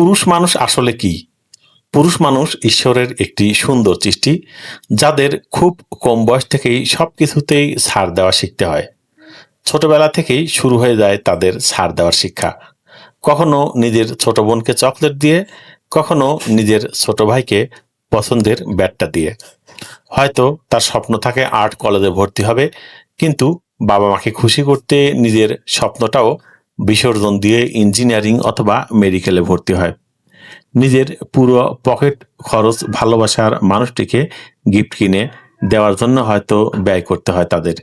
পুরুষ মানুষ আসলে কি? পুরুষ মানুষ ঈশ্বরের একটি সুন্দর সৃষ্টি, যাদের খুব কম বয়স থেকেই সব কিছুতেই ছাড় দেওয়া শিখতে হয়। ছোটবেলা থেকেই শুরু হয়ে যায় তাদের ছাড় দেওয়ার শিক্ষা। কখনো নিজের ছোট বোনকে চকলেট দিয়ে, কখনো নিজের ছোট ভাইকে পছন্দের ব্যাটটা দিয়ে। হয়তো তার স্বপ্ন থাকে আর্ট কলেজে ভর্তি হবে, কিন্তু বাবা মাকে খুশি করতে নিজের স্বপ্নটাও বিসর্জন দিয়ে ইঞ্জিনিয়ারিং অথবা মেডিকেলে ভর্তি হয়। নিজের পুরো পকেট খরচ ভালোবাসার মানুষটিকে গিফট কিনে দেওয়ার জন্য হয়তো ব্যয় করতে হয় তাদের।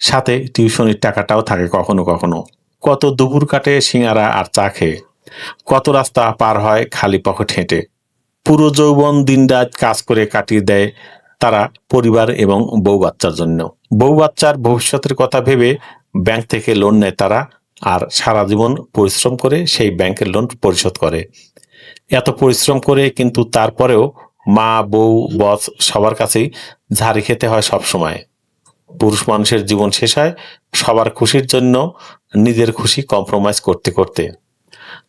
সাথে টিউশনির টাকাটাও থাকে কখনো কখনো। কত দুপুর কাটে সিঙ্গারা আর চা খেয়ে। কত রাস্তা পার হয় খালি পকেট হেঁটে। পুরো যৌবন দিনরাত কাজ করে কাটিয়ে দেয় তারা পরিবার এবং বউ বাচ্চার জন্য। বউ বাচ্চার ভবিষ্যতের কথা ভেবে ব্যাংক থেকে লোন নেয় তারা আর সারা জীবন পরিশ্রম করে সেই ব্যাংকের লোন পরিশোধ করে। এত পরিশ্রম করে কিন্তু তারপরেও মা, বউ বস সবার কাছেই ঝাড়ি খেতে হয় সব সময় পুরুষ মানুষের জীবন শেষ হয় সবার খুশির জন্য নিজের খুশি কম্প্রোমাইজ করতে করতে।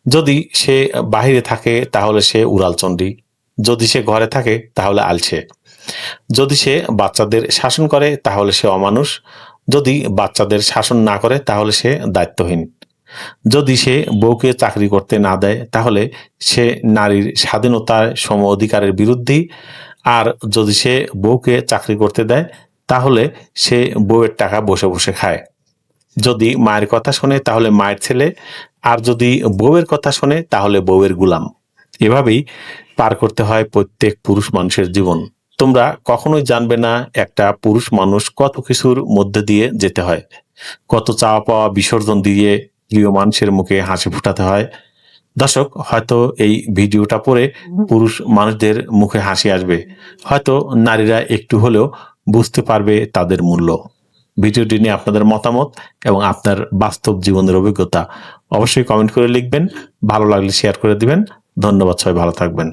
যদি সে বাহিরে থাকে তাহলে সে উড়ালচণ্ডী। যদি সে ঘরে থাকে তাহলে আলছে যদি সে বাচ্চাদের শাসন করে তাহলে সে অমানুষ। যদি বাচ্চাদের শাসন না করে, তাহলে সে দায়িত্বহীন। যদি সে বউকে চাকরি করতে না দেয়, তাহলে সে নারীর স্বাধীনতার সম অধিকারের বিরুদ্ধেই আর যদি সে বউকে চাকরি করতে দেয়, তাহলে সে বউয়ের টাকা বসে বসে খায়। যদি মায়ের কথা শোনে, তাহলে মায়ের ছেলে। আর যদি বউয়ের কথা শোনে, তাহলে বউয়ের গুলাম। এভাবেই পার করতে হয় প্রত্যেক পুরুষ মানুষের জীবন। তোমরা কখনোই জানবে না একটা পুরুষ মানুষ কত কিছুর মধ্যে দিয়ে যেতে হয়। কত চাওয়া পাওয়া বিসর্জন দিয়ে প্রিয় মানুষের মুখে হাসি ফুটাতে হয়। দর্শক, হয়তো এই ভিডিওটা পরে পুরুষ মানুষদের মুখে হাসি আসবে। হয়তো নারীরা একটু হলেও বুঝতে পারবে তাদের মূল্য। ভিডিওটি নিয়ে আপনাদের মতামত এবং আপনার বাস্তব জীবনের অভিজ্ঞতা অবশ্যই কমেন্ট করে লিখবেন, ভালো লাগলে শেয়ার করে দিবেন। ধন্যবাদ, সবাই ভালো থাকবেন।